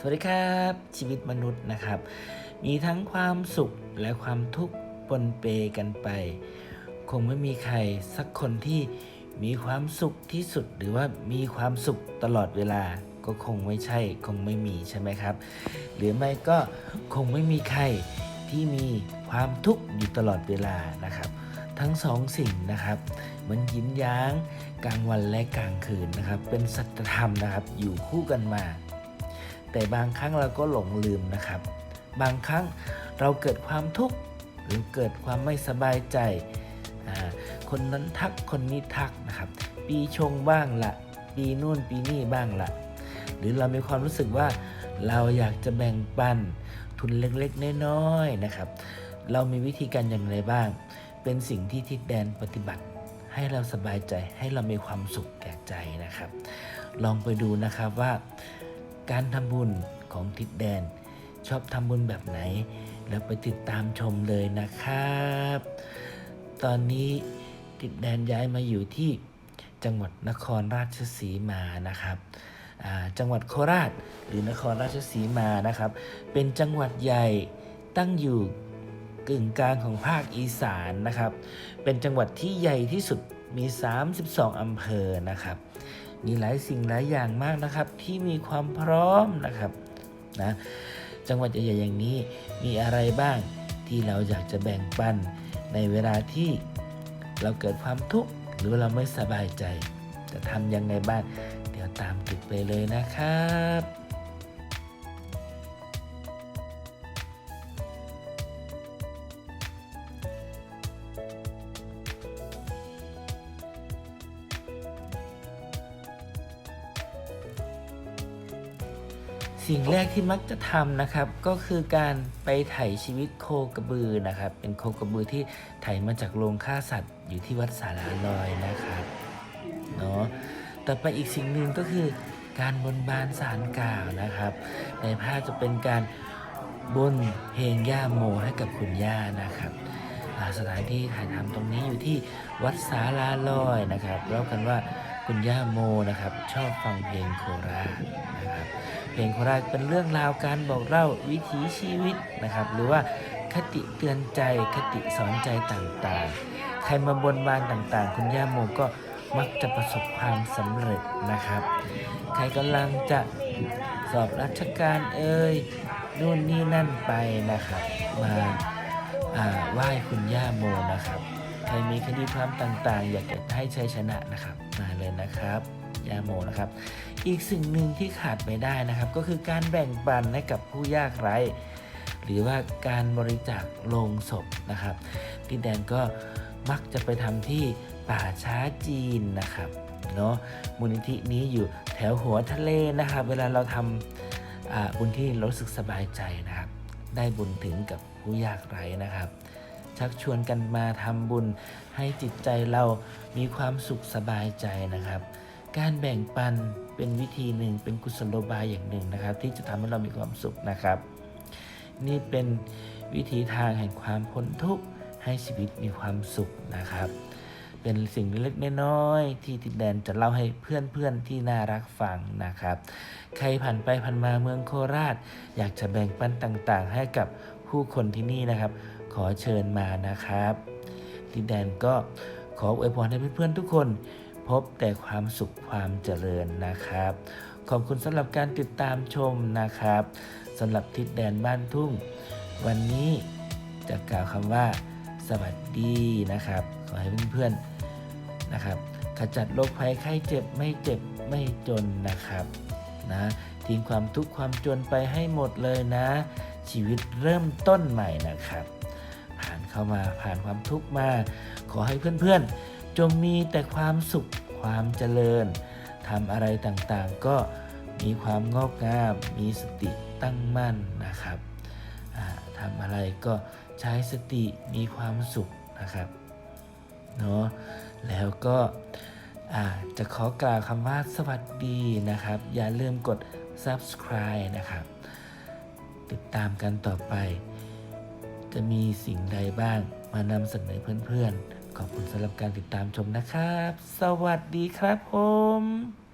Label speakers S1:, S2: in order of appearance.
S1: สวัสดีครับชีวิตมนุษย์นะครับ มีทั้งความสุขและความทุกข์ปนเปกันไป คงไม่มีใครสักคนที่มีความสุขที่สุดหรือว่ามีความสุขตลอดเวลาก็คงไม่ใช่คงไม่มีใช่ไหมครับ หรือไม่ก็คงไม่มีใครที่มีความทุกข์อยู่ตลอดเวลานะครับ ทั้งสองสิ่งนะครับมันยินย้างกลางวันและกลางคืนนะครับ เป็นสัจธรรมนะครับอยู่คู่กันมา แต่บางครั้งเราก็หลงลืมนะครับ บางครั้งเราเกิดความทุกข์หรือเกิดความไม่สบายใจ คนนั้นทักคนนี้ทักนะครับ ปีชงบ้างละปีนู่นปีนี่บ้างละหรือเรามีความรู้สึกว่าเราอยากจะแบ่งปันทุนเล็กๆน้อยๆนะครับ เรามีวิธีการอย่างไรบ้าง เป็นสิ่งที่ทิศแดนปฏิบัติ ให้เราสบายใจให้เรามีความสุขแก่ใจนะครับ ลองไปดูนะครับว่า การทำบุญของทิศแดน ชอบทำบุญแบบไหน แล้วไปติดตามชมเลยนะครับ ตอนนี้ทิศแดนย้ายมาอยู่ที่จังหวัดนครราชสีมานะครับจังหวัดโคราช หรือนครราชสีมานะครับ เป็นจังหวัดใหญ่ตั้งอยู่กึ่งกลางของภาคอีสานนะครับ เป็นจังหวัดที่ใหญ่ที่สุด มี 32 อำเภอนะครับ มีหลายสิ่งหลายอย่างมากนะครับ ที่มีความพร้อมนะครับนะจังหวัดใหญ่ๆอย่างนี้มีอะไรบ้างที่เราอยากจะแบ่งปันในเวลาที่เราเกิดความทุกข์หรือเราไม่สบายใจ จะทำยังไงบ้าง เดี๋ยวตามติดไปเลยนะครับ สิ่งแรกที่มักจะทำนะครับ ก็คือการไปไถ่ชีวิตโคกระบือนะครับ เป็นโคกระบือที่ไถ่มาจากโรงฆ่าสัตว์ อยู่ที่วัดสาราลอยนะครับเนาะต่อไปอีกสิ่งหนึ่งก็คือการบนบานสารกล่าวนะครับ ในภาพจะเป็นการบนเพลงย่าโมให้กับคุณย่านะครับสถานที่ถ่ายทำตรงนี้อยู่ที่วัดสาราลอยนะครับเล่ากันว่า คุณย่าโมนะครับ ชอบฟังเพลงโคราชนะครับเพลงโคราชเป็นเรื่องราวการบอกเล่าวิถีชีวิตนะครับ หรือว่าคติเตือนใจคติสอนใจต่างๆ ใครมาบนบานต่างๆ คุณย่าโมก็มักจะประสบความสำเร็จนะครับ ใครกำลังจะสอบราชการเอ่ยนู่นนี่นั่นไปนะครับ มาอ่าไหว้คุณย่าโมนะครับ ใครมีคดีความต่างๆ อยากจะให้ชัยชนะนะครับ มาเลยนะครับยาโมนะครับ อีกสิ่งหนึ่งที่ขาดไม่ได้นะครับ ก็คือการแบ่งปันให้กับผู้ยากไร้ หรือว่าการบริจาคโลงศพนะครับพี่แดนก็มักจะไปทำที่ป่าช้าจีนนะครับเนาะมูลนิธินี้อยู่แถวหัวทะเลนะครับ เวลาเราทำอ่าบุญที่เรารู้สึกสบายใจนะครับ ได้บุญถึงกับผู้ยากไร้นะครับ ชักชวนกันมาทำบุญ ให้จิตใจเรามีความสุขสบายใจนะครับ การแบ่งปันเป็นวิธีหนึ่งเป็นกุศโลบายอย่างหนึ่งนะครับ ที่จะทำให้เรามีความสุขนะครับ นี่เป็นวิธีทางแห่งความพ้นทุกข์ให้ชีวิตมีความสุขนะครับ เป็นสิ่งเล็กๆน้อยๆที่ติดแดนจะเล่าให้เพื่อนๆที่น่ารักฟังนะครับ ใครผ่านไปผ่านมาเมืองโคราช อยากจะแบ่งปันต่างๆ ให้กับ ผู้คนที่นี่นะครับ ขอเชิญมานะครับติดแดนก็ขออวยพรให้เพื่อนๆทุกคน พบแต่ความสุขความเจริญนะครับ ขอบคุณสำหรับการติดตามชมนะครับสำหรับทิศแดนบ้านทุ่ง วันนี้จะกล่าวคำว่า สวัสดีนะครับ ขอให้เพื่อนๆนะครับ ขจัดโรคภัยไข้เจ็บไม่เจ็บไม่จนนะครับนะทิ้งความทุกข์ความจนไปให้หมดเลยนะ ชีวิตเริ่มต้นใหม่นะครับ ผ่านเข้ามาผ่านความทุกข์มา ขอให้เพื่อนๆ จงมีแต่ความสุขความเจริญทำอะไรต่างๆ ก็มีความงอกงาม มีสติตั้งมั่นนะครับทำอะไรก็ใช้สติมีความสุขนะครับเนาะแล้วก็จะขอกล่าวคำว่าสวัสดีนะครับ อย่าลืมกด subscribe นะครับ ติดตามกันต่อไป จะมีสิ่งใดบ้างมานำเสนอเพื่อนๆ ขอบคุณสำหรับการติดตามชมนะครับ สวัสดีครับผม